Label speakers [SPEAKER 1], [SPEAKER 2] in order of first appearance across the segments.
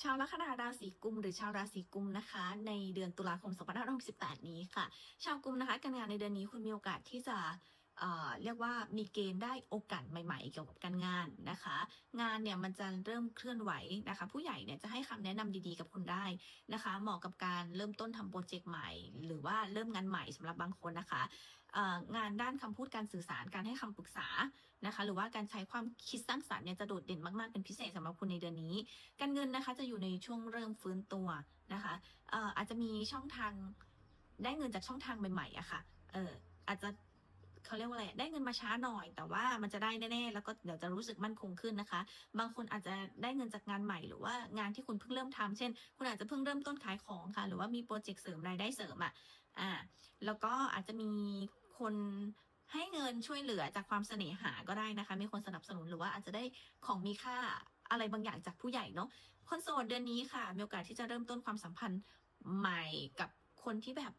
[SPEAKER 1] ชาวลัคนาราศีกุมหรือชาวราศีกุมนะคะ ในเดือนตุลาคม 2568 นี้ค่ะ ชาวกุมนะคะการงานในเดือนนี้คุณมีโอกาสที่จะเรียกว่ามีเกณฑ์ได้โอกาสใหม่ ๆ เกี่ยวกับการงานนะคะ งานเนี่ยมันจะเริ่มเคลื่อนไหวนะคะ ผู้ใหญ่เนี่ยจะให้คำแนะนำดีๆกับคุณได้นะคะ เหมาะกับการเริ่มต้นทำโปรเจกต์ใหม่ หรือว่าเริ่มงานใหม่สำหรับบางคนนะคะ งานด้านคำพูดการสื่อสารการให้คำปรึกษานะคะ หรือว่าการใช้ความคิดสร้างสรรค์เนี่ยจะโดดเด่นมากๆเป็นพิเศษสำหรับคุณในเดือนนี้ การเงินนะคะจะอยู่ในช่วงเริ่มฟื้นตัวนะคะเอ่อาจจะมีช่องทางได้เงินจากช่องทางใหม่ๆอะค่ะเอออาจจะเขาเรียกว่าอะไร ได้เงินมาช้าหน่อย แต่ว่ามันจะได้แน่ๆ แล้วก็เดี๋ยวจะรู้สึกมั่นคงขึ้นนะคะ บางคนอาจจะได้เงินจากงานใหม่ หรือว่างานที่คุณเพิ่งเริ่มทำเช่น คุณอาจจะเพิ่งเริ่มต้นขายของค่ะ หรือว่ามีโปรเจกต์เสริมรายได้เสริมอะอ่า แล้วก็อาจจะมี คนให้เงินช่วยเหลือจากความเสน่หาก็ได้นะคะ มีคนสนับสนุนหรือว่าอาจจะได้ของมีค่าอะไรบางอย่างจากผู้ใหญ่เนาะคนโสดเดือนนี้ค่ะมีโอกาสที่จะเริ่มต้นความสัมพันธ์ใหม่กับคนที่แบบ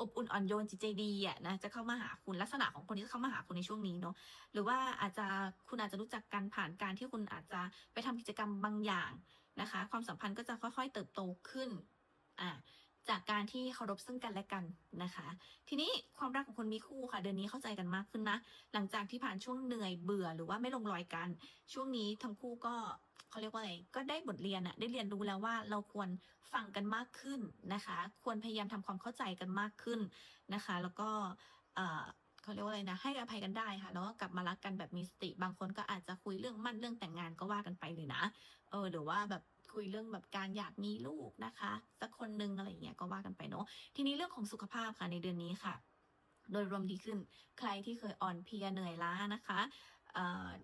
[SPEAKER 1] อบอุ่นอ่อนโยนจิตใจดีอะนะจะเข้ามาหาคุณลักษณะของคนที่จะเข้ามาหาคุณในช่วงนี้เนาะหรือว่าอาจจะคุณอาจจะรู้จักกันผ่านการที่คุณอาจจะไปทำกิจกรรมบางอย่างนะคะ ความสัมพันธ์ก็จะค่อย ๆ เติบโตขึ้นอ่า จากการที่เคารพซึ่งกันและกันนะคะ ทีนี้ความรักของคนมีคู่ค่ะ เดือนนี้เข้าใจกันมากขึ้นนะ หลังจากที่ผ่านช่วงเหนื่อยเบื่อหรือว่าไม่ลงรอยกัน ช่วงนี้ทั้งคู่ก็เขาเรียกว่าอะไรก็ได้บทเรียนอะได้เรียนรู้แล้วว่าเราควรฟังกันมากขึ้นนะคะ ควรพยายามทำความเข้าใจกันมากขึ้นนะคะ แล้วก็เอ่อเขาเรียกว่าอะไรนะ ให้อภัยกันได้ค่ะ แล้วก็กลับมารักกันแบบมีสติ บางคนก็อาจจะคุยเรื่องมั่นเรื่องแต่งงานก็ว่ากันไปเลยนะ เออ หรือว่าแบบ คุยเรื่องแบบการอยากมีลูกนะคะสักคนนึงอะไรอย่างเงี้ยก็ว่ากันไปเนาะทีนี้เรื่องของสุขภาพค่ะในเดือนนี้ค่ะ โดยรวมดีขึ้นใครที่เคยอ่อนเพลียเหนื่อยล้านะคะ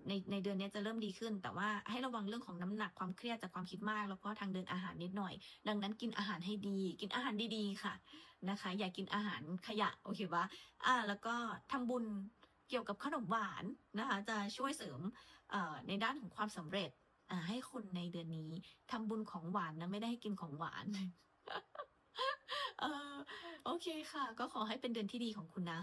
[SPEAKER 1] ในในเดือนนี้จะเริ่มดีขึ้น แต่ว่าให้ระวังเรื่องของน้ำหนักความเครียดจากความคิดมาก แล้วก็ทางเดินอาหารนิดหน่อย ดังนั้นกินอาหารให้ดี กินอาหารดีๆค่ะนะคะ อย่ากินอาหารขยะโอเคปะอ่าแล้วก็ทำบุญเกี่ยวกับขนมหวานนะคะ จะช่วยเสริมในด้านของความสำเร็จ ให้คนในเดือนนี้ทำบุญของหวานนะไม่ได้ให้กินของหวานเออโอเคค่ะ ก็ขอให้เป็นเดือนที่ดีของคุณนะ